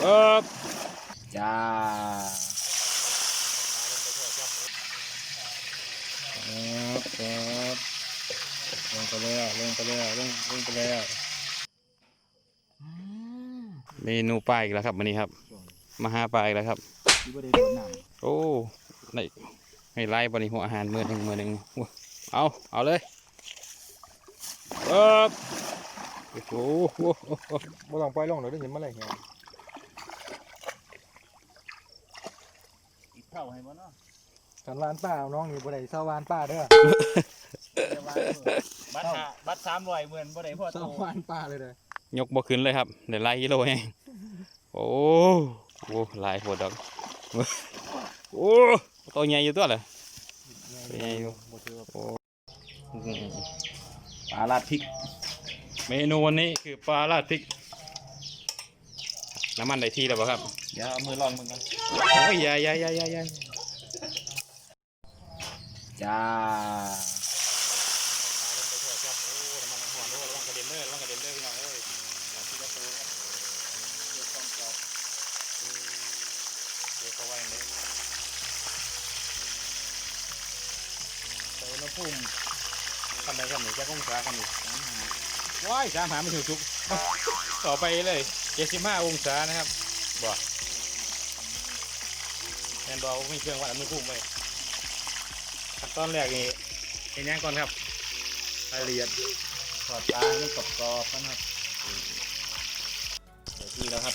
เอ๊บจ้าครับครับลงไปแล้วลงไปแล้วลงลงไปแล้วเมนูปลาอีกแล้วครับวันนี้ครับ มาหาปลาอีกแล้วครับที่บ่ได้โดนน้โอ้ได้ให้ไล่บริหัวอาหารมือหนึ่งมือหนึ่งเอาเอาเลยเอ๊บโอ้โหำบ่ต้องปล่อยลงเดี๋ยวได้เห็นมาเลยเหี่ยวอีก เท่าให้บ่เนาะกันวานป้าเอาน้องนี่บ่ได้เศร้าวานป้าเด้อบัตรห้าบัตรสามร้อยหมื่นบ่ได้พ่อเศร้าวานป้าเลยเด้อยกบ่ขึ้นเลยครับเดี๋ยวไล่กิโลเองโอ้โหหลายโหดดอกโอ้ตัวใหญ่อยู่ตัวเลยเป็นไงอยู่บ่ถือว่าปลาลาดพริก เมนูวันนี้คือปลาราดพริก น้ำมันได้ที่แล้วป่ะครับเดี๋ยวเอามือลองมึงกันโอ้ยอยาอยาอยาอยาอยาจ้าใส่อุณหภูมิทำได้ครับหนึ่งแค่องศาครับหนึ่ง ว้ายสามหาไม่ถึงชุกต่อไปเลยเจ็ดสิบห้าองศานะครับบ่แอนบอลมีเครื่องวัดอุณหภูมิไว้ขั้นตอนแรกนี่เห็นยังก่อนครับรายละเอียดทอดปลาให้กรอบกรอบๆนะครับเดี๋ยวที่แล้วครับ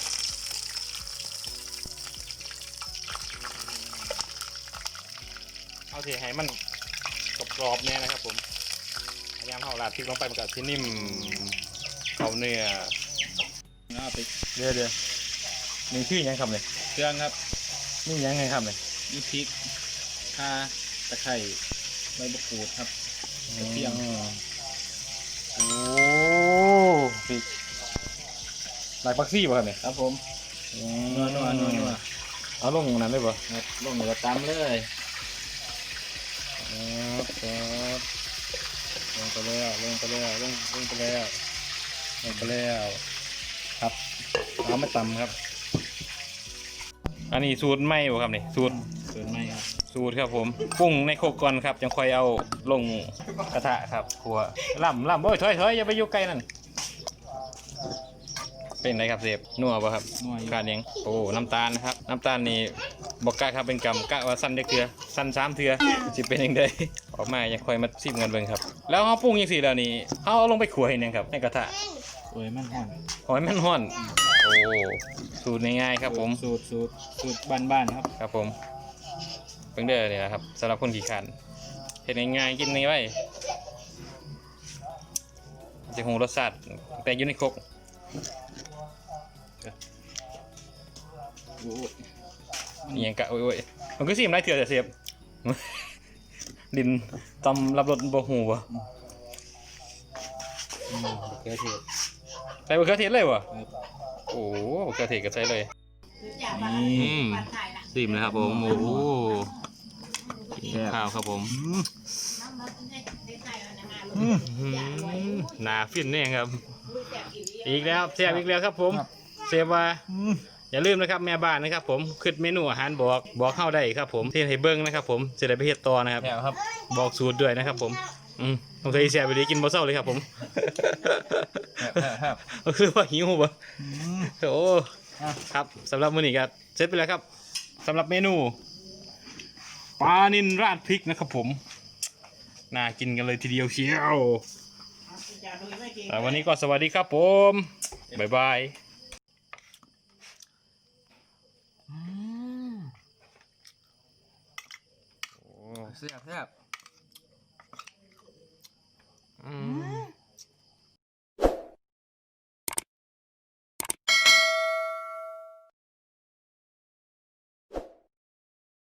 เอาสิให้มันกรอบๆเนี่ยนะครับผม พยายามเอาลาดพริกลงไปมันก็ที่นิ่มเข้าเนื้อเอาไปเดี๋ยวเดี๋ยวนี่คือหยังครับเลยเครื่องครับนี่หยังไงครับเลยมีพริกข่าตะไคร้ใบมะกรูดครับกระเทียมโอ้พริกลายปักซี่ป่ะครับเนี่ยครับผมนัวนัวนัวนัวเอาลงนั้นได้ป่ะครับลงหนูก็ตำเลยครับครับล งไปแล้วลงไปแล้วลงลงไปแล้วลงไปแล้วครับเอามาตำครับ อันนี้สูตรใหม่ป่ะครับนี่สูตรส่วนไม่ครับสูตรครับผมปรุงในโคกก่อนครับจังค่อยเอาลงกระทะครับขัวล่ำล่ำโอ้ยถอยถอยอย่าไปอยู่ใกล้นั่นเป็นไรครับเสพนัวป่ะครับนัวอยู่ขาดยังโอ้น้ำตาลนะครับ น้ำตาลนี่ บอกกะครับเป็นกำกะว่าสั้นได้เกลือสั้นสามเทือจะเป็นยังไงออกมายังค่อยมาซิมกันเบิ่งครับ แล้วเขาปรุงยังสี่แล้วนี่เขาเอาลงไปขัวเห็นยังครับในกระทะสวยมันหอมหอยมันห่อน โอ้สูตรง่ายๆครับผมสูตรสูตรสูตรบ้านๆครับครับผมเพิ่งเด้อเนี่ยนะครับสำหรับคนขี้ขานเห็นง่ายๆกินง่ายไว้จะหงรสชาติแต่อยู่ในครก โอ้ยอหยังกะโอ้ยๆมันก็สิมไรเถื่อแต่เสียบดินตำรับรสบ่หูวะอืมมะเขือเทศใส่บะเขือเทศเลยวะครับโอ้บะเขือเทศก็ใส่เลยนี่อืมสิมนะครับผมโอ้โหแซ่บข้าวครับผมหนาฟินเนี่ยครับ อีกแล้วเสียบอีกแล้วครับผม เสียบว่า อย่าลืมนะครับแม่บ้านนะครับผมขึ้นเมนูอาหารบอกบอกเข้าได้ครับผมที่ให้เบิ้งนะครับผมจะได้ไปเฮ็ดต่อนะครับแซ่บครับบอกสูตรด้วยนะครับ ผมอืมต้องใช้แซ่บไปดีกินบ่เศร้าเลยครับผม ครับก็คือว่าหิวบ่โอ้ครับสำหรับมื้อนี้ก็เสร็จไปแล้วครับสำหรับเมนูปลานินราดพริกนะครับผมน่ากินกันเลยทีเดียวเชียวแต่วันนี้ก็สวัสดีครับผมบ๊ายบาย แซ่บแซ่บอืม